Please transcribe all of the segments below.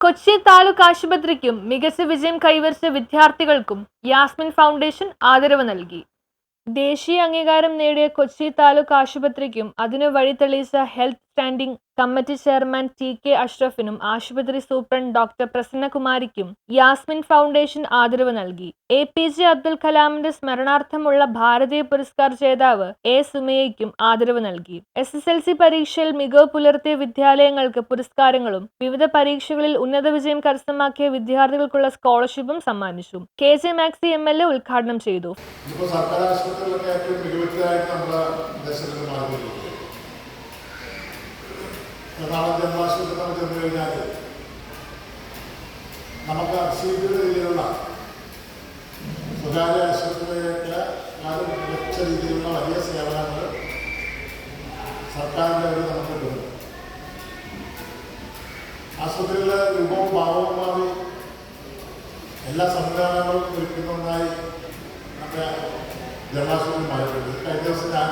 Kochi taluk ആശുപത്രിക്കും മികച്ച വിജയം കൈവരിച്ച വിദ്യാർത്ഥികൾക്കും യാസ്മിൻ ഫൗണ്ടേഷൻ ആദരവ് നൽകി. ദേശീയ അംഗീകാരം നേടിയ കൊച്ചി താലൂക്ക് ആശുപത്രിക്കും അതിനു വഴി തെളിയിച്ച health standing committee chairman T K അഷ്റഫിനും ആശുപത്രി സൂപ്രണ്ട് ഡോക്ടർ പ്രസന്നകുമാരിക്കും യാസ്മിൻ ഫൗണ്ടേഷൻ ആദരവ് നൽകി. എ പി ജെ അബ്ദുൽ കലാമിന്റെ സ്മരണാർത്ഥമുള്ള ഭാരതീയ പുരസ്കാർ ജേതാവ് എ സുമയ്യയ്ക്കും ആദരവ് നൽകി. എസ് എസ് എൽ സി പരീക്ഷയിൽ മികവ് പുലർത്തിയ വിദ്യാലയങ്ങൾക്ക് പുരസ്കാരങ്ങളും വിവിധ പരീക്ഷകളിൽ ഉന്നത വിജയം കരസ്ഥമാക്കിയ വിദ്യാർത്ഥികൾക്കുള്ള സ്കോളർഷിപ്പും സമ്മാനിച്ചു. K J Maxi M L A ഉദ്ഘാടനം ചെയ്തു. എറണാകുളം ജന്മാശുപത്രി നമ്മൾ ചെന്ന് കഴിഞ്ഞാൽ നമുക്ക് അസീപിയുടെ രീതിയിലുള്ള സ്വകാര്യ ആശുപത്രികളൊക്കെ അത് മികച്ച രീതിയിലുള്ള വലിയ സേവനങ്ങൾ സർക്കാരിന്റെ ഒരു നമുക്ക് കിട്ടുന്നു ആശുപത്രികളിലെ രൂപവും ഭാവവും മാറി എല്ലാ സംവിധാനങ്ങളും ഒരുക്കുന്നതായി നമ്മുടെ ജനാശുപത്രി മാറിയിട്ടുണ്ട്. കഴിഞ്ഞ ദിവസം ഞാൻ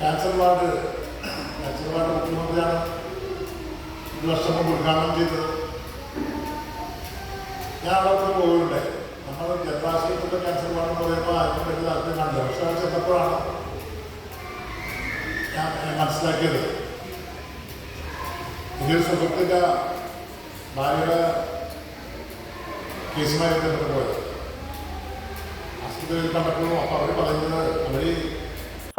ക്യാൻസർ വാർഡ് ക്യാൻസർ വാർഡ് മുഖ്യമന്ത്രിയാണ് ഒരു വർഷം മുമ്പ് ഉദ്ഘാടനം ചെയ്തത്. ഞാൻ അവിടെ പോയി നമ്മൾ ജനവാസത്തിലെ ക്യാൻസർ വാർഡ് എന്ന് പറയുമ്പോൾ ആർക്കും വലിയ താല്പര്യം കാണില്ല. പക്ഷെ അവിടെ ചെന്നപ്പോഴാണ് ഞാൻ മനസ്സിലാക്കിയത്. ഇതൊരു സുഹൃത്തിന്റെ ഭാര്യയുടെ കേസുമായി ബന്ധപ്പെട്ട് പോയത് ആശുപത്രിയിൽ കണ്ടപ്പോഴും അപ്പോൾ അവർ പറയുന്നത് അവർ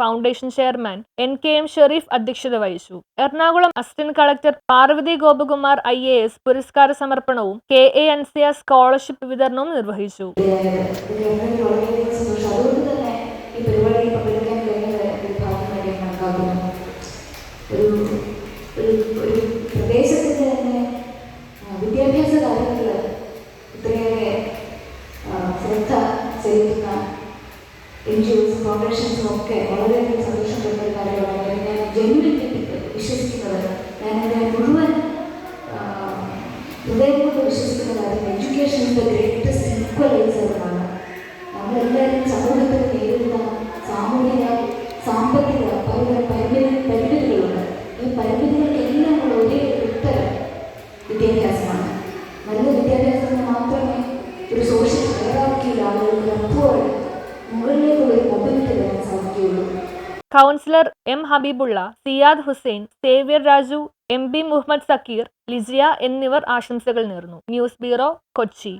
foundation chairman N K M Shareef അധ്യക്ഷത വഹിച്ചു. Ernakulam assistant collector Parvathy Gopakumar I A S പുരസ്കാര സമർപ്പണവും K A N C R scholarship വിതരണവും നിർവഹിച്ചു. വിദ്യാഭ്യാസ കാര്യങ്ങളിൽ ഇത്രയേറെ ശ്രദ്ധ ചെലുത്തുന്ന എൻ ജി ഒസും ഫൗണ്ടേഷൻസും ഒക്കെ വളരെയധികം സന്തോഷം തരുന്ന ഒരു കാര്യമാണ് ഞാൻ ജെന്യുവലി വിശ്വസിക്കുന്നത് ഞാൻ എൻ്റെ മുഴുവൻ ആ, ഹൃദയം കൊണ്ട് വിശ്വസിക്കുന്ന കാര്യം education councillor M Habeebulla Siyad Hussain Xavier Raju M P Muhammad Zakir Lijiya എന്നിവർ ആശംസകൾ നേർന്നു. News bureau Kochi.